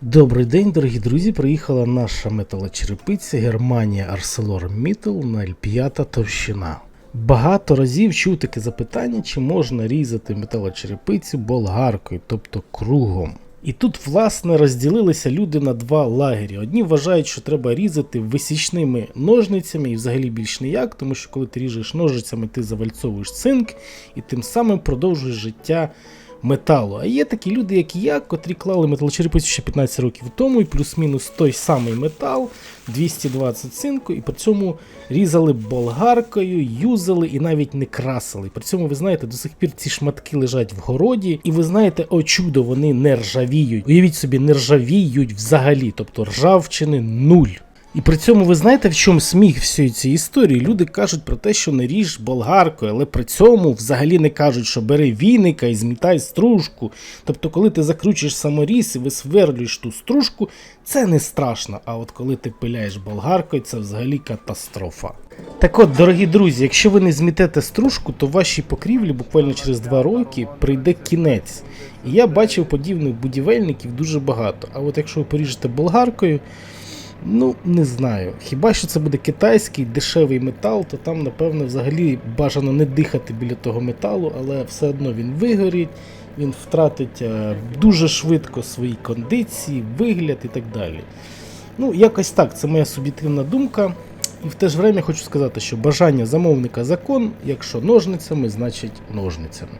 Добрий день, дорогі друзі. Приїхала наша металочерепиця Германія ArcelorMittal 05 товщина. Багато разів чув таке запитання, чи можна різати металочерепицю болгаркою, тобто кругом. І тут, власне, розділилися люди на два лагері. Одні вважають, що треба різати висічними ножницями і взагалі більш ніяк, тому що коли ти ріжеш ножицями, ти завальцовуєш цинк і тим самим продовжуєш життя металу. А є такі люди, як я, котрі клали металочерепицю ще 15 років тому, і плюс-мінус той самий метал, 220 цинку, і при цьому різали болгаркою, юзали і навіть не красили. При цьому, ви знаєте, до сих пір ці шматки лежать в городі, і ви знаєте, о чудо, вони не ржавіють. Уявіть собі, не ржавіють взагалі, тобто ржавчини нуль. І при цьому ви знаєте, в чому сміх всієї цієї історії? Люди кажуть про те, що не ріж болгаркою, але при цьому взагалі не кажуть, що бери віника і змітай стружку. Тобто, коли ти закручуєш саморіз і висверлюєш ту стружку, це не страшно. А от коли ти пиляєш болгаркою, це взагалі катастрофа. Так от, дорогі друзі, якщо ви не змітете стружку, то вашій покрівлі буквально через два роки прийде кінець. І я бачив подібних будівельників дуже багато. А от якщо ви поріжете болгаркою, Ну, не знаю. Хіба що це буде китайський дешевий метал, то там, напевно, взагалі бажано не дихати біля того металу, але все одно він вигорить, він втратить е, дуже швидко свої кондиції, вигляд і так далі. Ну, якось так, це моя суб'єктивна думка. І в те ж время хочу сказати, що бажання замовника закон, якщо ножницями, значить ножницями.